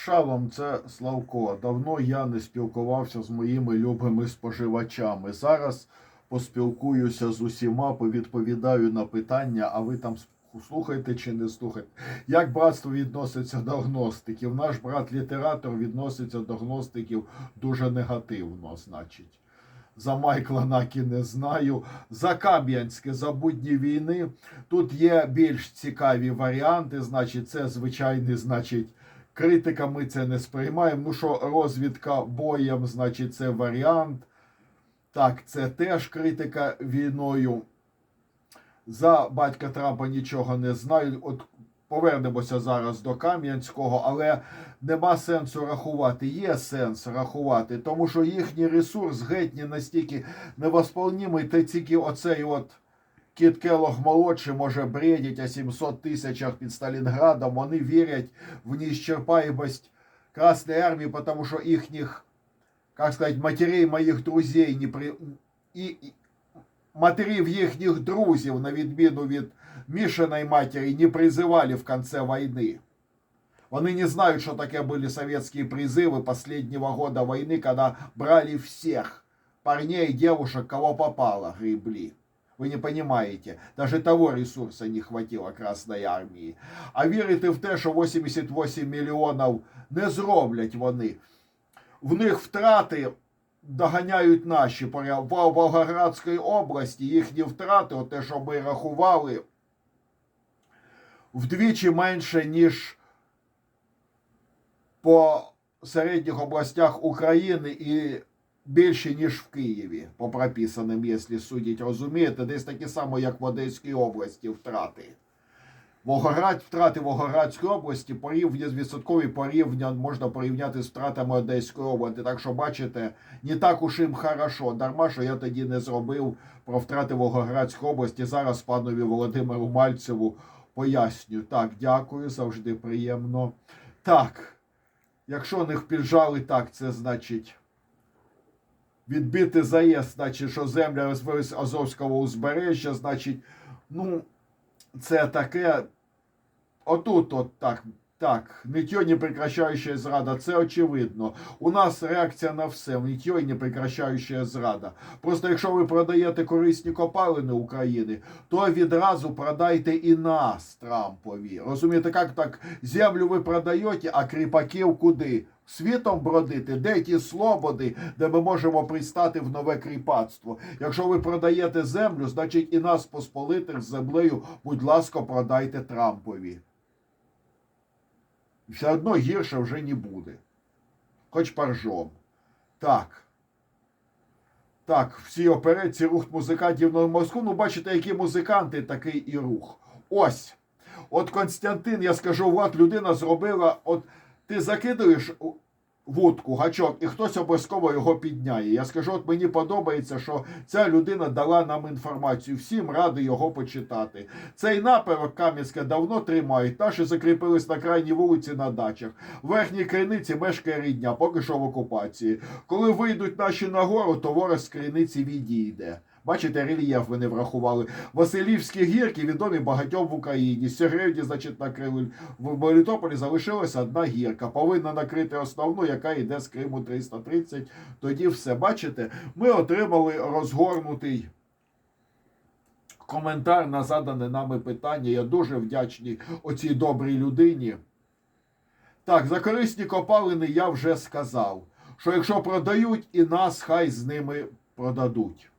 Шалом, це Славко. Давно я не спілкувався з моїми любими споживачами. Зараз поспілкуюся з усіма, повідповідаю на питання, а ви там слухаєте чи не слухаєте. Як братство відноситься до гностиків? Наш брат-літератор відноситься до гностиків дуже негативно, значить. За Майкла Накі не знаю. За Кам'янське, за будні війни. Тут є більш цікаві варіанти. Значить, це звичайний, значить, критика. Ми це не сприймаємо. Ну що, розвідка боєм, значить, це варіант. Так, це теж критика війною. За батька Трампа нічого не знаю. От повернемося зараз до Кам'янського, але нема сенсу рахувати. Є сенс рахувати, тому що їхній ресурс геть не настільки невосполнімий, та тільки оцей от Кіт Келлог молодший може бредить о 700 тисячах під Сталінградом. Вони вірять в неисчерпаемость Красной Армії, тому що їхніх, як сказати, матерей моїх друзей не при... і, і матерів їхніх друзів, на відміну від Мішиної матері, не призивали в конце війни. Вони не знають, що таке були совєтські призиви последнего года війни, коли брали всіх парней, девушек, кого попало, гребли. Вы не понимаете, даже того ресурса не хватило Красної армії. А вірити в те, що 88 мільйонів не зроблять вони. В них втрати доганяють наші в Волгоградській області. Їхні втрати, от те, що ми рахували, вдвічі менше, ніж по середніх областях України і більше, ніж в Києві, по прописаним, якщо судять, розумієте, десь такі само, як в Одеській області втрати. Волгоград, втрати Волгоградської області порівня з відсоткові порівня можна порівняти з втратами Одеської області. Так що, бачите, не так уж їм хорошо. Дарма, що я тоді не зробив про втрати Волгоградської області. Зараз панові Володимиру Мальцеву поясню. Так, дякую, завжди приємно. Так, якщо них піджали, так, це значить. Відбити заїзд, значить, що земля розвилась Азовського узбережжя, значить, ну, це таке. Отут, от так, так, ниттє не прекращаюча зрада, це очевидно. У нас реакція на все, ниттє не прекращаюча зрада. Просто якщо ви продаєте корисні копалини України, то відразу продайте і нас Трампові. Розумієте, як так землю ви продаєте, а кріпаків куди? Світом бродити, де ті слободи, де ми можемо пристати в нове кріпацтво. Якщо ви продаєте землю, значить і нас посполитих з землею, будь ласка, продайте Трампові. Все одно гірше вже не буде. Хоч паржом. Так. Так, всі операції, рух музикантів на мозку. Ну, бачите, які музиканти, такий і рух. Ось. От Константин, я скажу, Влад, людина зробила. От ти закидуєш вудку, гачок, і хтось обов'язково його підняє. Я скажу, от мені подобається, що ця людина дала нам інформацію. Всім радий його почитати. Цей напрямок Кам'янське давно тримають. Наші закріпились на крайній вулиці на дачах. В верхній криниці мешкає рідня, поки що в окупації. Коли вийдуть наші нагору, то ворог з криниці відійде. Бачите, рельєф вони врахували. Василівські гірки відомі багатьом в Україні. Сьогодні, значить, накрили в Мелітополі залишилася одна гірка. Повинна накрити основну, яка йде з Криму 330. Тоді все. Бачите, ми отримали розгорнутий коментар на задане нами питання. Я дуже вдячний оцій добрій людині. Так, за корисні копалини я вже сказав, що якщо продають, і нас хай з ними продадуть.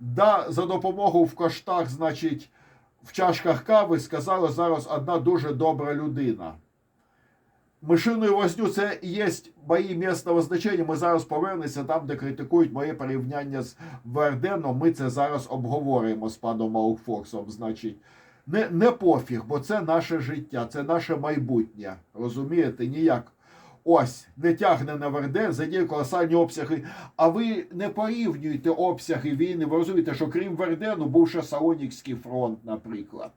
Да, за допомогу в коштах, значить, в чашках кави сказала зараз одна дуже добра людина. Мишиною возню це є мої місцевого значення. Ми зараз повернемося там, де критикують моє порівняння з Верденом. Ми це зараз обговоримо з паном Маукфорсом. Значить, не, не пофіг, бо це наше життя, це наше майбутнє. Розумієте, ніяк. Ось не тягне на Верден, задіє колосальні обсяги. А ви не порівнюєте обсяги війни. Ви розумієте, що крім Вердену був ще Салонікський фронт, наприклад.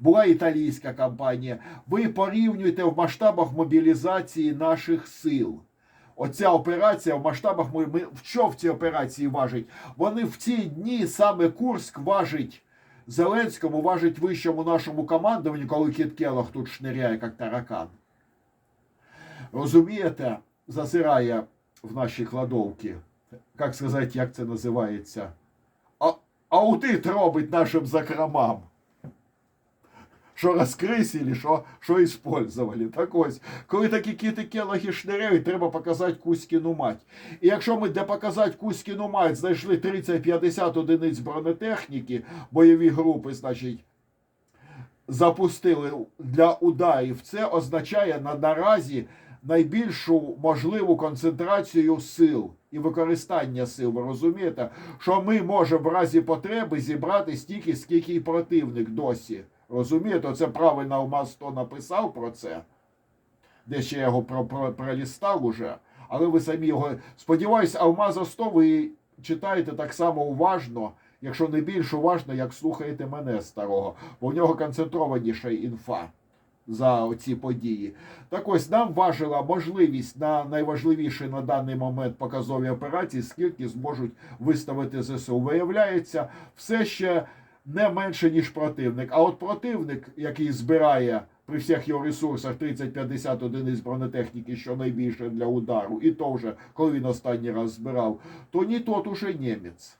Була італійська кампанія. Ви порівнюєте в масштабах мобілізації наших сил. Оця операція в масштабах ми, що в цій операції важить? Вони в ці дні саме Курськ важить Зеленському, важить вищому нашому командуванню, коли Кіт Келлог тут шниряє, як таракан. Розумієте, зазирає в наші кладовки. Як сказати, як це називається? А, аудит робить нашим закромам. Що розкрисили, що, що іспользували. Так ось, коли такі кіти келохи шниряють, треба показати Кузькіну мать. І якщо ми для показати Кузькіну мать знайшли 30-50 одиниць бронетехніки, бойові групи, значить, запустили для ударів, це означає на наразі найбільшу можливу концентрацію сил і використання сил. Ви розумієте, що ми можемо в разі потреби зібрати стільки, скільки і противник досі. Розумієте, це правильно Алмаз 100 написав про це. Де ще я його про, про, пролістав уже. Але ви самі його. Сподіваюсь, Алмаза 100 ви читаєте так само уважно, якщо не більш уважно, як слухаєте мене старого, бо в нього концентрованіша інфа за оці події. Так ось нам важила можливість на найважливіші на даний момент показові операції, скільки зможуть виставити ЗСУ. Виявляється, все ще не менше, ніж противник. А от противник, який збирає при всіх його ресурсах 30-50 одиниць бронетехніки, що найбільше для удару, і то вже, коли він останній раз збирав, то ні тот уже німець.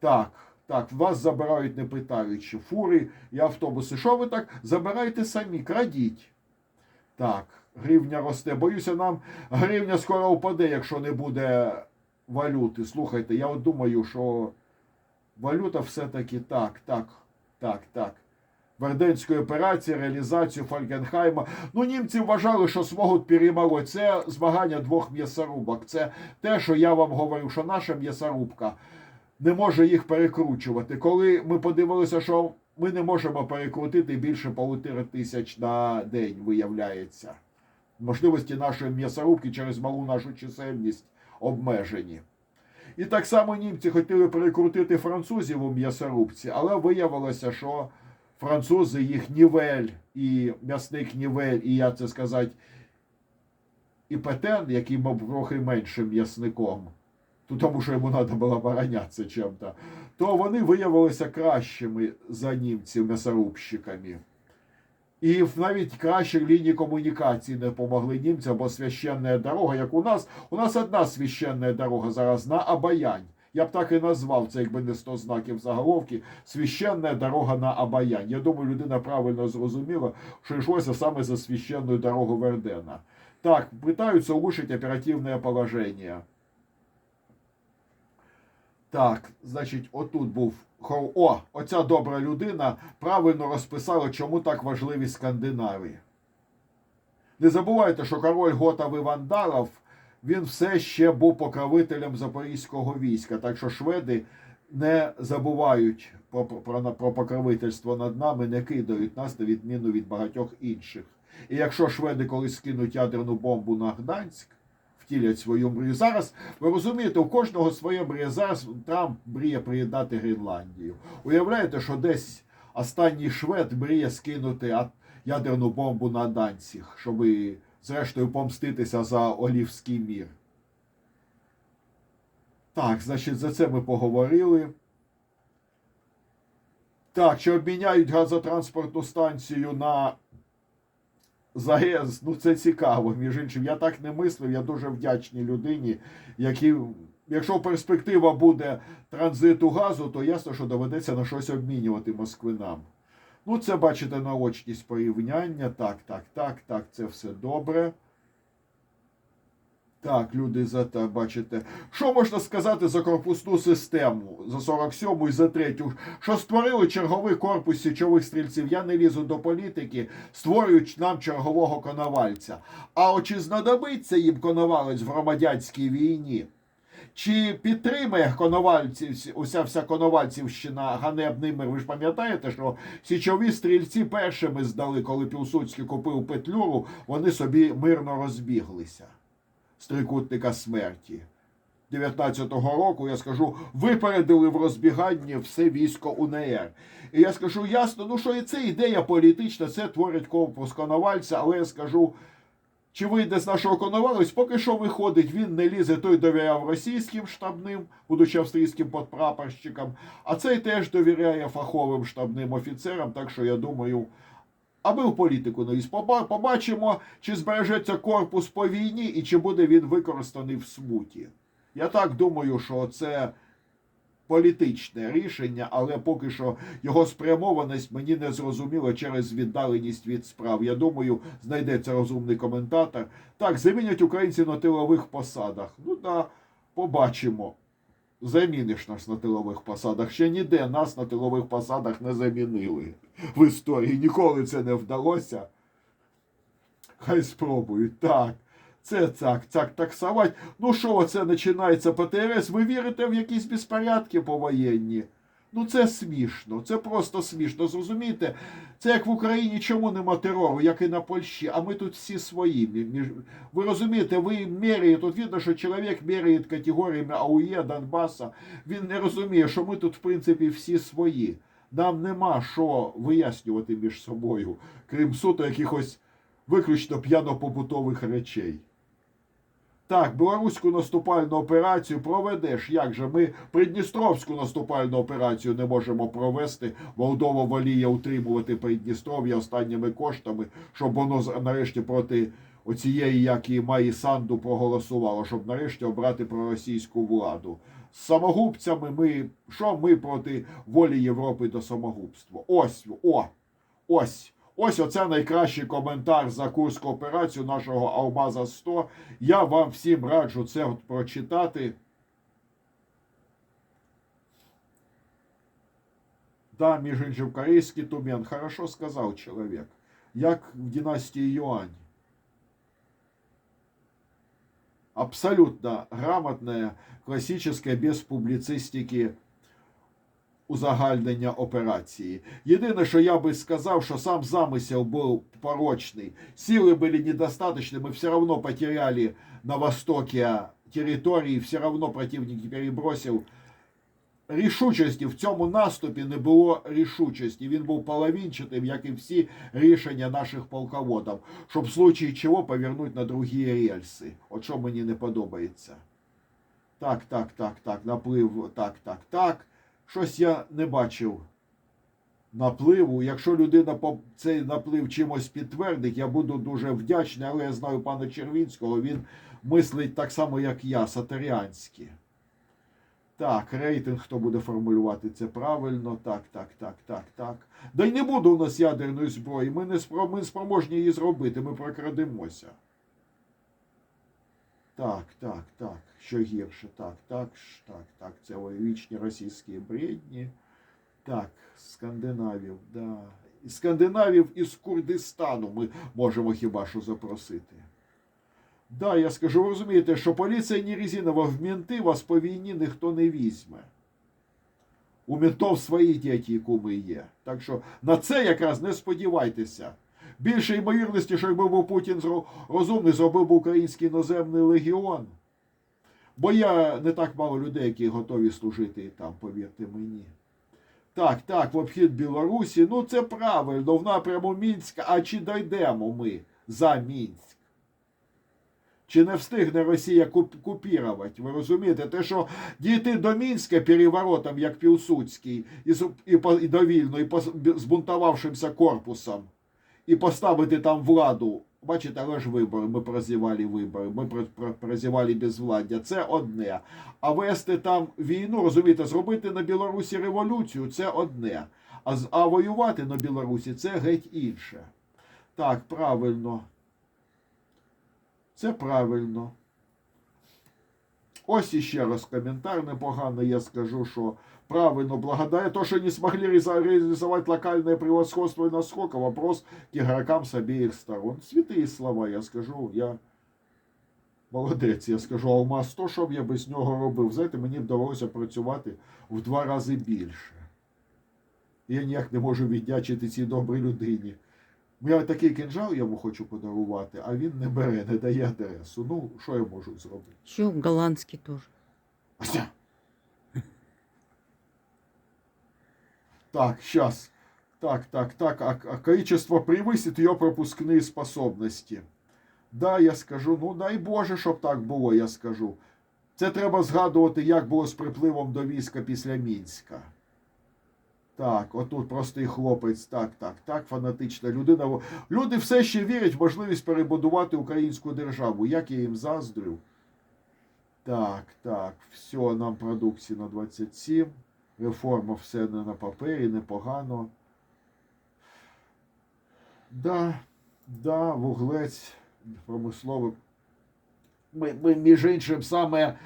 Так, так, вас забирають не питаючи. Фури і автобуси. Що ви так? Забирайте самі, крадіть. Так, гривня росте. Боюся, нам гривня скоро впаде, якщо не буде валюти. Слухайте, я от думаю, що валюта все-таки так, так, так, так. Верденської операції, реалізацію Фалькенхайма. Ну, німці вважали, що зможуть перемолоть. Це змагання двох м'ясорубок. Це те, що я вам говорю, що наша м'ясорубка не може їх перекручувати. Коли ми подивилися, що ми не можемо перекрутити більше полутора тисяч на день, виявляється. Можливості нашої м'ясорубки через малу нашу чисельність обмежені. І так само німці хотіли перекрутити французів у м'ясорубці, але виявилося, що французи їх нівель і м'ясник нівель, і я це сказати, і Петен, який був трохи меншим м'ясником, тому що йому треба було оборонятися чим-то, то вони виявилися кращими за німців м'ясорубщиками. І навіть кращі лінії комунікації не допомогли німцям, бо священна дорога, як у нас, у нас одна священна дорога зараз на Абаянь. Я б так і назвав це, якби не 100 знаків заголовки. Священна дорога на Абаянь. Я думаю, людина правильно зрозуміла, що йшлося саме за священну дорогу Вердена. Так, пытаются улучшить оперативне положення. Так, значить, отут був О, оця добра людина правильно розписала, чому так важливі Скандинавії. Не забувайте, що король Готов Іван Даров, він все ще був покровителем запорізького війська. Так що шведи не забувають про, про, про покровительство над нами, не кидають нас на відміну від багатьох інших. І якщо шведи колись скинуть ядерну бомбу на Гданськ, втілять свою мрію. Зараз ви розумієте, у кожного своя мрія. Зараз Трамп мріє приєднати Гренландію. Уявляєте, що десь останній швед мріє скинути ядерну бомбу на Данців, щоб зрештою помститися за Олівський мір. Так, значить, за це ми поговорили. Так, чи обміняють газотранспортну станцію на ЗАЕС, ну це цікаво, між іншим. Я так не мислив, я дуже вдячний людині, які, якщо перспектива буде транзиту газу, то ясно, що доведеться на щось обмінювати москвинам. Ну, це бачите наочність порівняння. Так, так, так, так, це все добре. Так, люди за те, бачите. Що можна сказати за корпусну систему за 47 і за 3? Що створили черговий корпус січових стрільців? Я не лізу до політики, створюють нам чергового коновальця. А от чи знадобиться їм коновалець в громадянській війні? Чи підтримає коновальців, уся вся коновальцівщина ганебний мир? Ви ж пам'ятаєте, що січові стрільці першими здали, коли Пілсудський купив петлюру, вони собі мирно розбіглися з трикутника смерті. 19-го року я скажу, випередили в розбіганні все військо УНР. І я скажу ясно, ну що і це ідея політична, це творить корпус Коновальця, але я скажу, чи вийде з нашого Коновалець, поки що виходить, він не лізе, той довіряв російським штабним, будучи австрійським подпрапорщиком, а цей теж довіряє фаховим штабним офіцерам, так що я думаю. А ми в політику не. Побачимо, чи збережеться корпус по війні і чи буде він використаний в смуті. Я так думаю, що це політичне рішення, але поки що його спрямованість мені не зрозуміла через віддаленість від справ. Я думаю, знайдеться розумний коментатор. Так, замінять українців на тилових посадах. Ну да, побачимо. Заміниш нас на тилових посадах. Ще ніде нас на тилових посадах не замінили в історії. Ніколи це не вдалося. Хай спробують. Так. Це так, так, таксувати. Ну що це починається ПТРС? Ви вірите в якісь безпорядки повоєнні? Ну це смішно, це просто смішно. Зрозумієте, це як в Україні чому нема терору, як і на Польщі, а ми тут всі свої. Ви розумієте, ви міряєте, тут видно, що чоловік міряє категоріями АУЄ, Донбаса. Він не розуміє, що ми тут, в принципі, всі свої. Нам нема що вияснювати між собою, крім суто якихось виключно п'яно-побутових речей. Так, білоруську наступальну операцію проведеш. Як же ми Придністровську наступальну операцію не можемо провести? Молдова воліє утримувати Придністров'я останніми коштами, щоб воно нарешті проти оцієї, як і Маї Санду, проголосувало, щоб нарешті обрати проросійську владу. З самогубцями ми що ми проти волі Європи до самогубства? Ось о, ось. Ось оце найкращий коментар за Курську операцію нашого Алмаза 100. Я вам всім раджу це прочитати. Да, між іншим, корейський тумен. Хорошо сказав чоловік. Як в династії Юань. Абсолютно грамотное, классическое, без публіцистики узагальнення операції. Єдине, що я би сказав, що сам замисел був порочний. Силы были недостаточны, мы все равно потеряли на востоке території, все равно противник перебросив. Рішучості в цьому наступі не було рішучості. Він був половинчатим, як і всі рішення наших полководів, щоб в случае чого повернути на другі рельси. От що мені не подобається. Так, так, так, так, наплив, так, так, так. Щось я не бачив напливу. Якщо людина цей наплив чимось підтвердить, я буду дуже вдячний, але я знаю пана Червінського, він мислить так само, як я, сатаріанськи. Так, рейтинг, хто буде формулювати це правильно. Так, так, так, так, так. Да й не буде у нас ядерної зброї. Ми не спроможні її зробити, ми прокрадемося. Так, так, так. Що гірше? Так, так, так, так. Це вічні російські бредні. Так, скандинавів, да. Скандинавів із Курдистану ми можемо хіба що запросити. Да, я скажу, ви розумієте, що поліція не резинова, в мінти вас по війні ніхто не візьме. У ментов свої діти куми є. Так що на це якраз не сподівайтеся. Більше ймовірності, що якби був Путін розумний, зробив би український іноземний легіон. Бо я не так мало людей, які готові служити там, повірте мені. Так, так, в обхід Білорусі, ну це правильно, в напряму Мінська, а чи дійдемо ми за Мінськ? Чи не встигне Росія куп- купірувати? Ви розумієте? Те, що дійти до Мінська переворотом, як Пілсудський, і, з- і, і довільно, і по, збунтувавшимся корпусом, і поставити там владу. Бачите, але ж вибори, ми прозівали вибори, ми про- про- прозівали безвладдя. Це одне. А вести там війну, розумієте, зробити на Білорусі революцію це одне. А, а воювати на Білорусі це геть інше. Так, правильно. Це правильно. Ось іще раз коментар непоганий, я скажу, що правильно, благодаря то, что не смогли реализовать локальное превосходство и насколько, вопрос к игрокам с обеих сторон. Святые слова, я скажу, я молодець, я скажу, Алмаз 100, що б я без нього робив. Знаєте, мені б довелося працювати в два рази більше. Я ніяк не можу віддячити цій добрій людині. Я такий кинжал йому хочу подарувати, а він не бере, не дає адресу. Ну, що я можу зробити? Еще голландский тоже. Так, сейчас. Так, так, так. А, а количество превысит ее пропускные способности. Да, я скажу, ну дай Боже, щоб так було, я скажу. Це треба згадувати, як було з припливом до війська після Мінська. Так, отут простий хлопець, так, так, так, фанатична людина. Люди все ще вірять в можливість перебудувати українську державу. Як я їм заздрю. Так, так, все, нам продукції на 27. Реформа все не на папері, непогано. Да, да, вуглець промисловий. Ми, ми, між іншим, саме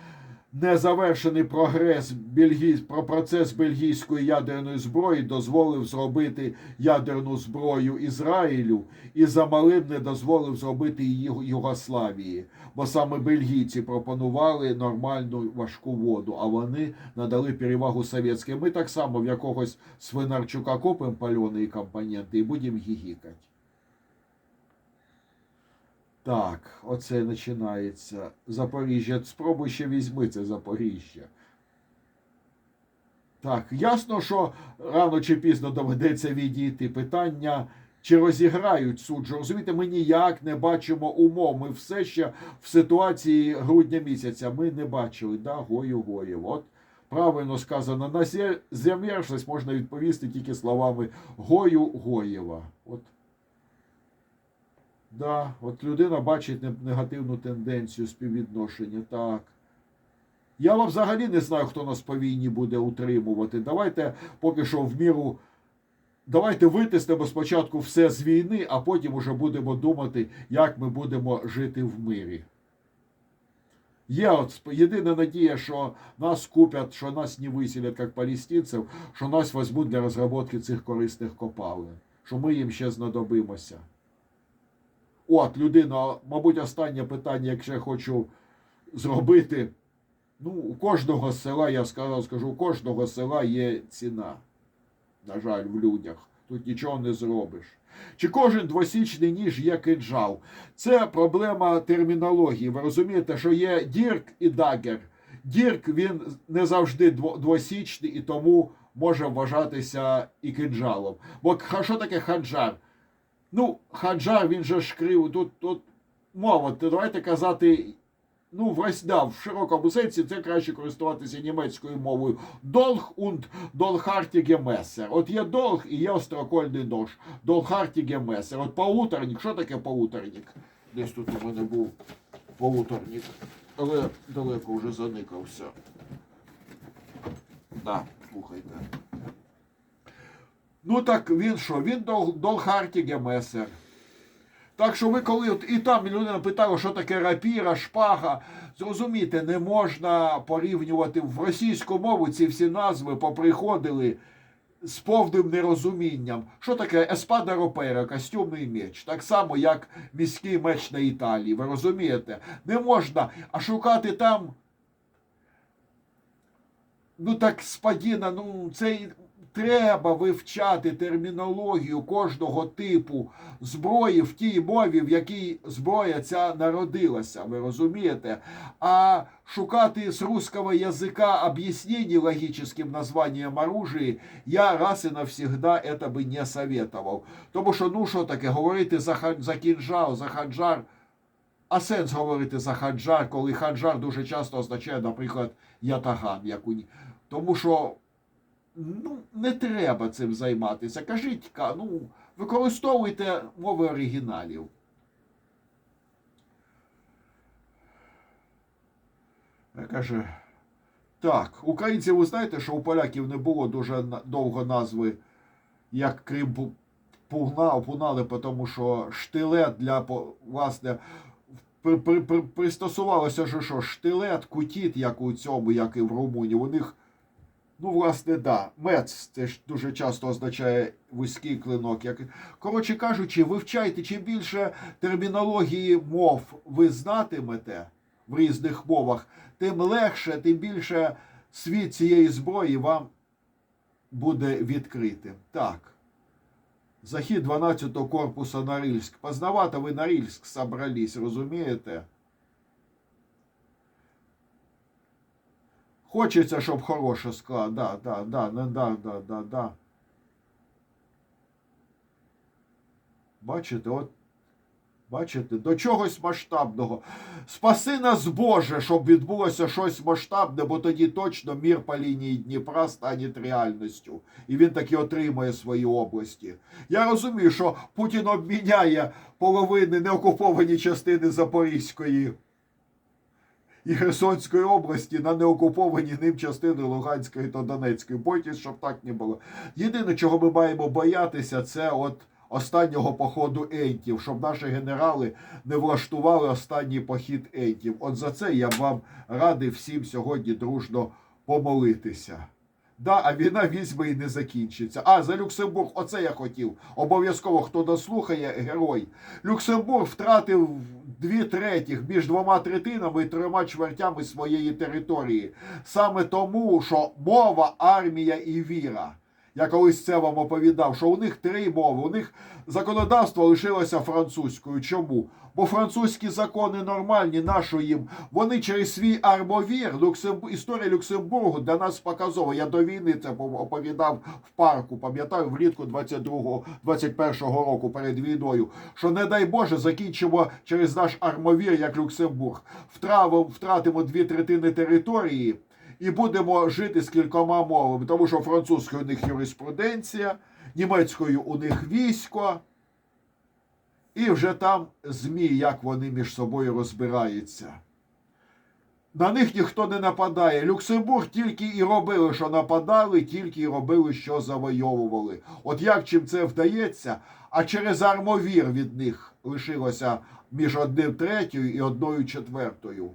незавершений прогрес Бельгій, про процес бельгійської ядерної зброї дозволив зробити ядерну зброю Ізраїлю і замалим не дозволив зробити її Югославії. Бо саме бельгійці пропонували нормальну важку воду, а вони надали перевагу совєтським. Ми так само в якогось Свинарчука купимо пальоні компоненти і будемо гігікати. Так, оце починається. Запоріжжя. Спробуй ще візьми це Запоріжжя. Так, ясно, що рано чи пізно доведеться відійти. Питання, чи розіграють суджу. Розумієте, ми ніяк не бачимо умов. Ми все ще в ситуації грудня місяця. Ми не бачили, да, гою гоїв. От правильно сказано, на заміршність можна відповісти тільки словами Гою Гоєва. От. Да, от людина бачить негативну тенденцію співвідношення. Так. Я вам взагалі не знаю, хто нас по війні буде утримувати. Давайте поки що в міру. Давайте витиснемо спочатку все з війни, а потім уже будемо думати, як ми будемо жити в мирі. Є от єдина надія, що нас купять, що нас не виселять як палестинців, що нас візьмуть для розробки цих корисних копалин, що ми їм ще знадобимося. От, людина, мабуть, останнє питання, якщо я хочу зробити. Ну, у кожного села, я сказав, скажу, у кожного села є ціна. На жаль, в людях. Тут нічого не зробиш. Чи кожен двосічний ніж є кинджал? Це проблема термінології. Ви розумієте, що є дірк і дагер. Дірк він не завжди двосічний і тому може вважатися і кинджалом. Бо що таке хаджар? Ну, хаджар, він же ж крив. Тут, тут мова, давайте казати. Ну, в Рос- да, в широкому сенсі це краще користуватися німецькою мовою. Долг und долхартіге месер. От є долг і є острокольний нож. Долхартіге месер. От полуторник. Що таке полуторник? Десь тут у мене був полуторник. Але далеко вже заникався. Да, слухайте. Ну так він що? Він дол, долхартіге месер. Так що ви коли от і там людина питала, що таке рапіра, шпага, зрозумійте, не можна порівнювати в російську мову ці всі назви поприходили з повним нерозумінням. Що таке еспада ропера, костюмний меч, так само, як міський меч на Італії. Ви розумієте? Не можна, а шукати там. Ну так спадіна, ну це треба вивчати термінологію кожного типу зброї в тій мові, в якій зброя ця народилася. Ви розумієте? А шукати з русского язика объяснений логическим названием оружия я раз і навсегда это би не советовал. Тому що, ну що таке, говорити за, ха- за кінжал, за хаджар. А сенс говорити за хаджар, коли хаджар дуже часто означає, наприклад, ятаган. Як у... ні- Тому що ну, не треба цим займатися. Кажіть, ну, використовуйте мови оригіналів. Каже, так, українці, ви знаєте, що у поляків не було дуже довго назви, як Крим пугна, пунали, тому що штилет для власне при, при, при, пристосувалося, що штилет, кутіт, як у цьому, як і в Румунії, у них Ну, власне, да. Мец це ж дуже часто означає вузький клинок. Як... Коротше кажучи, вивчайте, чим більше термінології мов ви знатимете в різних мовах, тим легше, тим більше світ цієї зброї вам буде відкритим. Так. Захід 12-го корпуса Норильськ. Познавато ви Норильськ собрались, розумієте? Хочеться, щоб хороше склад. Да, да, да, да, да, да, да, да. Бачите, от Бачите, до чогось масштабного. Спаси нас, Боже, щоб відбулося щось масштабне, бо тоді точно мір по лінії Дніпра стане реальністю. І він таки отримає свої області. Я розумію, що Путін обміняє половини неокуповані частини Запорізької і Херсонської області на неокуповані ним частини Луганської та Донецької. Бойтесь, щоб так не було. Єдине, чого ми маємо боятися, це от останнього походу ентів, щоб наші генерали не влаштували останній похід ентів. От за це я вам радий всім сьогодні дружно помолитися. Да, а війна візьме і не закінчиться. А за Люксембург, оце я хотів. Обов'язково хто дослухає, герой. Люксембург втратив дві третіх між двома третинами і трьома чвертями своєї території. Саме тому, що мова, армія і віра. Я колись це вам оповідав, що у них три мови. У них законодавство лишилося французькою. Чому? Бо французькі закони нормальні, нащо їм? Вони через свій армовір, Люксембург, історія Люксембургу для нас показова. Я до війни це оповідав в парку, пам'ятаю, влітку 22-го, 21-го року перед війною. Що, не дай Боже, закінчимо через наш армовір, як Люксембург. Втравимо, втратимо дві третини території і будемо жити з кількома мовами, тому що французькою у них юриспруденція, німецькою у них військо, і вже там ЗМІ, як вони між собою розбираються. На них ніхто не нападає. Люксембург тільки і робили, що нападали, тільки і робили, що завойовували. От як чим це вдається, а через армовір від них лишилося між одним третьою і одною четвертою.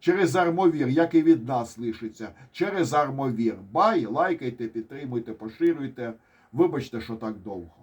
Через армовір, як і від нас лишиться. Через армовір. Бай, лайкайте, підтримуйте, поширюйте. Вибачте, що так довго.